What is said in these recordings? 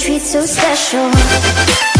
treat so special.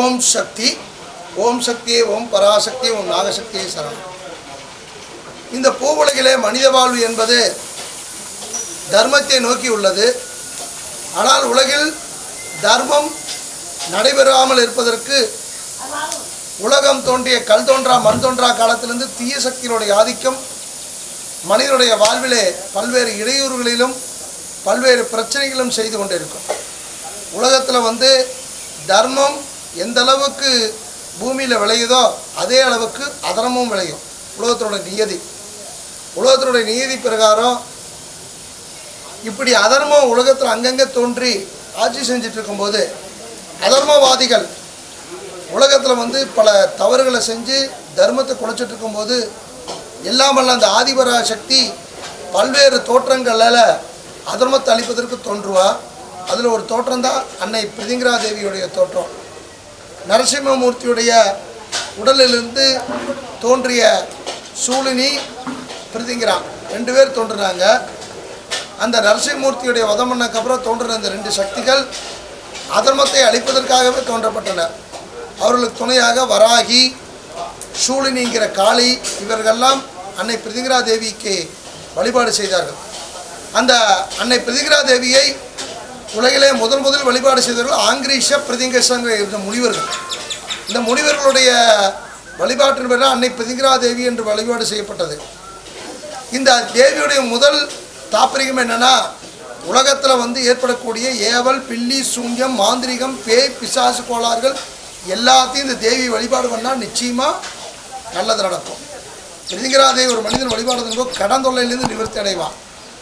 ஓம் சக்தி ஓம் சக்தியே ஓம் பராசக்தி ஓம் நாகசக்தியே சரணம். இந்த பூவுலகிலே மனித வாழ்வு என்பது தர்மத்தை நோக்கி உள்ளது. ஆனால் உலகில் தர்மம் நடைபெறாமல் இருப்பதற்கு உலகம் தோன்றிய கல் தோன்றா மண் தோன்றா காலத்திலிருந்து தீய சக்தியினுடைய ஆதிக்கம் மனிதனுடைய வாழ்விலே பல்வேறு இடையூறுகளிலும் பல்வேறு பிரச்சனைகளும் செய்து கொண்டிருக்கும். உலகத்தில் வந்து தர்மம் எந்த அளவுக்கு பூமியில் விளையுதோ அதே அளவுக்கு அதர்மமும் விளையும். உலகத்தினுடைய நியதி. உலகத்தினுடைய நியதி பிரகாரம் இப்படி அதர்மம் உலகத்தில் அங்கங்கே தோன்றி ஆட்சி செஞ்சுட்டு இருக்கும்போது அதர்மவாதிகள் உலகத்தில் வந்து பல தவறுகளை செஞ்சு தர்மத்தை குலைச்சிட்டு இருக்கும்போது எல்லாம் அந்த ஆதிபரா சக்தி பல்வேறு தோற்றங்களில் அதர்மத்தை அழிப்பதற்கு தோன்றுவா? அதில் ஒரு தோற்றம் தான் அன்னை பிரிதிங்கரா தேவியுடைய தோற்றம். நரசிம்மமூர்த்தியுடைய உடலிலிருந்து தோன்றிய சூழினி பிரிதிங்கரா. ரெண்டு பேர் தோன்றுனாங்க. அந்த நரசிம்மூர்த்தியுடைய வதம் பண்ணக்கப்புறம் தோன்றின இந்த ரெண்டு சக்திகள் அதர்மத்தை அழிப்பதற்காகவே தோன்றப்பட்டன. அவர்களுக்கு துணையாக வராகி சூழினிங்கிற காளி இவர்களெல்லாம் அன்னை பிரதிகிரா தேவிக்கு வழிபாடு செய்தார்கள். அந்த அன்னை பிரதிகிரா தேவியை உலகிலே முதல் முதல் வழிபாடு செய்தவர்கள் ஆங்கிரீஷ பிரதிங்கசங்கிற இந்த முனிவர்கள். இந்த முனிவர்களுடைய வழிபாட்டின் பேர் அன்னை பிரதிகிரா தேவி என்று வழிபாடு செய்யப்பட்டது. இந்த தேவியுடைய முதல் தாப்பரிகம் என்னென்னா உலகத்தில் வந்து ஏற்படக்கூடிய ஏவல் பில்லி சூன்யம் மாந்திரிகம் பேய் பிசாசு கோளாறுகள் எல்லாத்தையும் இந்த தேவி வழிபாடு பண்ணால் நிச்சயமாக நல்லது நடக்கும். பிரிதிங்கராதேவி ஒரு மனிதன் வழிபாடு பண்ணும்போது கடன் தொல்லையிலிருந்து நிவர்த்தி அடைவான்.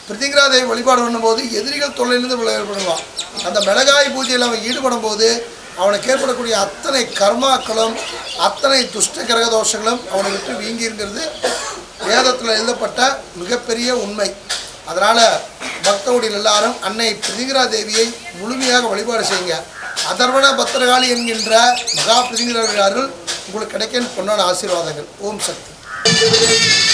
பிரிதிங்கராதேவி வழிபாடு பண்ணும்போது எதிரிகள் தொல்லையிலேருந்து விளையாடுவான் அந்த மிளகாய் பூஜையில் அவன் ஈடுபடும் போது அவனுக்கு ஏற்படக்கூடிய அத்தனை கர்மாக்களும் அத்தனை துஷ்ட கிரக தோஷங்களும் அவனை விட்டு வீங்கிருங்கிறது வேதத்தில் எழுதப்பட்ட மிகப்பெரிய உண்மை. அதனால் பக்தகுடியில் எல்லாரும் அன்னை பிரிதிங்கரா தேவியை முழுமையாக வழிபாடு செய்யுங்க. அதர்வண பத்திரகாளி என்கின்ற மகா பிரிதிங்கரார்கள் உங்களுக்கு கிடைக்கும் பொன்னான ஆசீர்வாதங்கள். ஓம் சக்தி.